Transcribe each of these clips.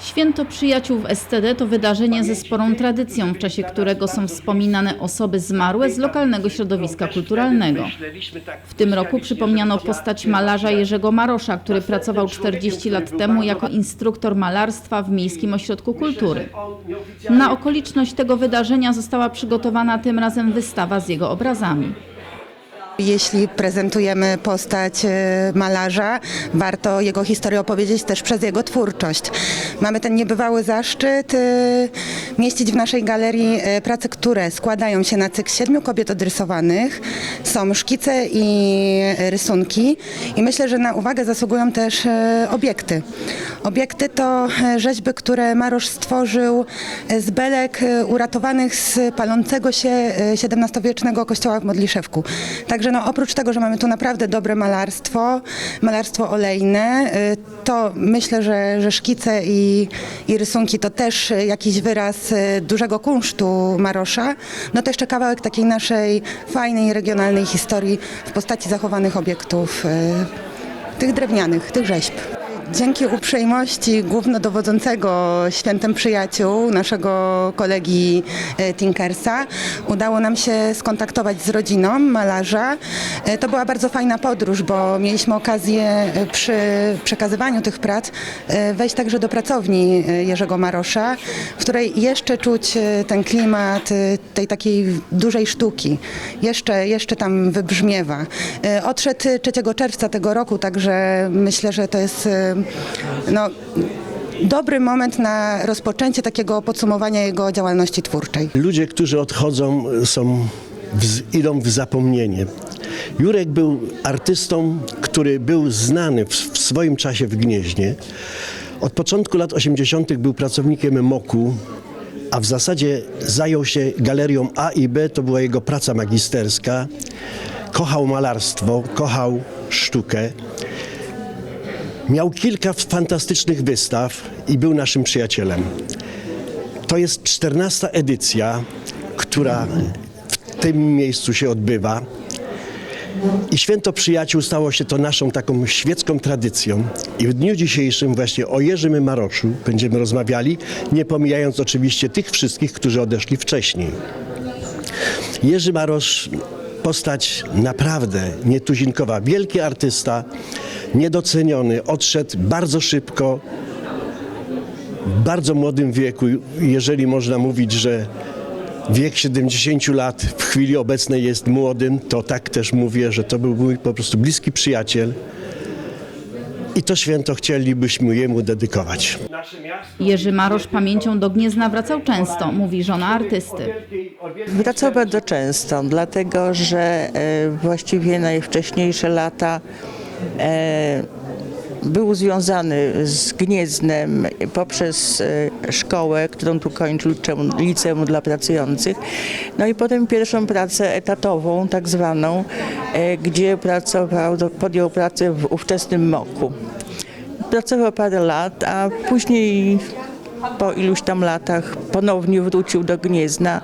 Święto Przyjaciół w STD to wydarzenie ze sporą tradycją, w czasie którego są wspominane osoby zmarłe z lokalnego środowiska kulturalnego. W tym roku przypomniano postać malarza Jerzego Marosza, który pracował 40 lat temu jako instruktor malarstwa w Miejskim Ośrodku Kultury. Na okoliczność tego wydarzenia została przygotowana tym razem wystawa z jego obrazami. Jeśli prezentujemy postać e, malarza, warto jego historię opowiedzieć też przez jego twórczość. Mamy ten niebywały zaszczyt e, mieścić w naszej galerii e, prace, które składają się na cykl siedmiu kobiet odrysowanych. Są szkice i rysunki i myślę, że na uwagę zasługują też obiekty. Obiekty to rzeźby, które Marosz stworzył z belek uratowanych z palącego się XVII-wiecznego kościoła w Modliszewku. Także no, oprócz tego, że mamy tu naprawdę dobre malarstwo, malarstwo olejne, e, to myślę, że, że szkice i, i rysunki to też jakiś wyraz e, dużego kunsztu Marosza. No to jeszcze kawałek takiej naszej fajnej, regionalnej historii w postaci zachowanych obiektów, e, tych drewnianych, tych rzeźb. Dzięki uprzejmości głównodowodzącego Świętem Przyjaciół, naszego kolegi e, Tinkersa, udało nam się skontaktować z rodziną malarza. E, To była bardzo fajna podróż, bo mieliśmy okazję e, przy przekazywaniu tych prac wejść także do pracowni Jerzego Marosza, w której jeszcze czuć ten klimat tej takiej dużej sztuki. Jeszcze, jeszcze tam wybrzmiewa. Odszedł 3 czerwca tego roku, także myślę, że to jest no, dobry moment na rozpoczęcie takiego podsumowania jego działalności twórczej. Ludzie, którzy odchodzą, są w, idą w zapomnienie. Jurek był artystą, który był znany w, w swoim czasie w Gnieźnie. Od początku lat 80. był pracownikiem MOKU, a w zasadzie zajął się galerią A i B, to była jego praca magisterska. Kochał malarstwo, kochał sztukę. Miał kilka fantastycznych wystaw i był naszym przyjacielem. To jest 14 edycja, która w tym miejscu się odbywa. I Święto Przyjaciół stało się to naszą taką świecką tradycją. I w dniu dzisiejszym właśnie o Jerzym Maroszu będziemy rozmawiali, nie pomijając oczywiście tych wszystkich, którzy odeszli wcześniej. Jerzy Marosz, postać naprawdę nietuzinkowa, wielki artysta, niedoceniony, odszedł bardzo szybko, w bardzo młodym wieku, jeżeli można mówić, że wiek 70 lat w chwili obecnej jest młodym, to tak też mówię, że to był mój po prostu bliski przyjaciel. I to święto chcielibyśmy jemu dedykować. Jerzy Marosz pamięcią do Gniezna wracał często, mówi żona artysty. Wracał bardzo często, dlatego że e, właściwie najwcześniejsze lata był związany z Gnieznem poprzez e, szkołę, którą tu kończył, liceum- liceum dla pracujących. No i potem pierwszą pracę etatową, tak zwaną, e, gdzie pracował, podjął pracę w ówczesnym MOK-u. Pracował parę lat, a później po iluś tam latach ponownie wrócił do Gniezna.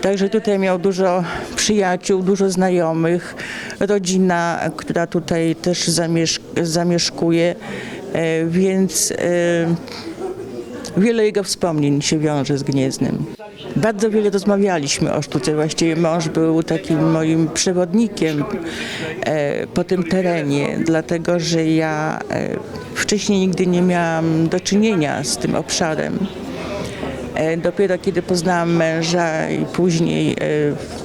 Także tutaj miał dużo przyjaciół, dużo znajomych, rodzina, która tutaj też zamieszk zamieszkuje, e, więc e, wiele jego wspomnień się wiąże z Gnieznem. Bardzo wiele rozmawialiśmy o sztuce. Właściwie mąż był takim moim przewodnikiem e, po tym terenie, dlatego że ja e, wcześniej nigdy nie miałam do czynienia z tym obszarem. E, Dopiero kiedy poznałam męża i później,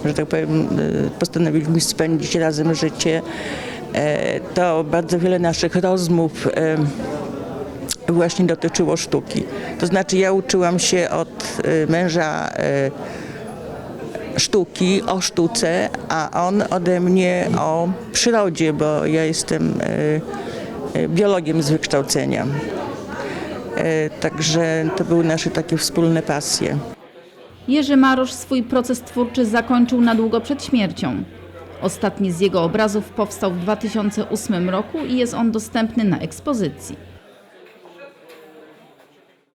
że tak powiem, postanowiliśmy spędzić razem życie, to bardzo wiele naszych rozmów właśnie dotyczyło sztuki. To znaczy ja uczyłam się od e, męża e, sztuki, o sztuce, a on ode mnie o przyrodzie, bo ja jestem e, biologiem z wykształcenia. Także to były nasze takie wspólne pasje. Jerzy Marosz swój proces twórczy zakończył na długo przed śmiercią. Ostatni z jego obrazów powstał w 2008 roku i jest on dostępny na ekspozycji.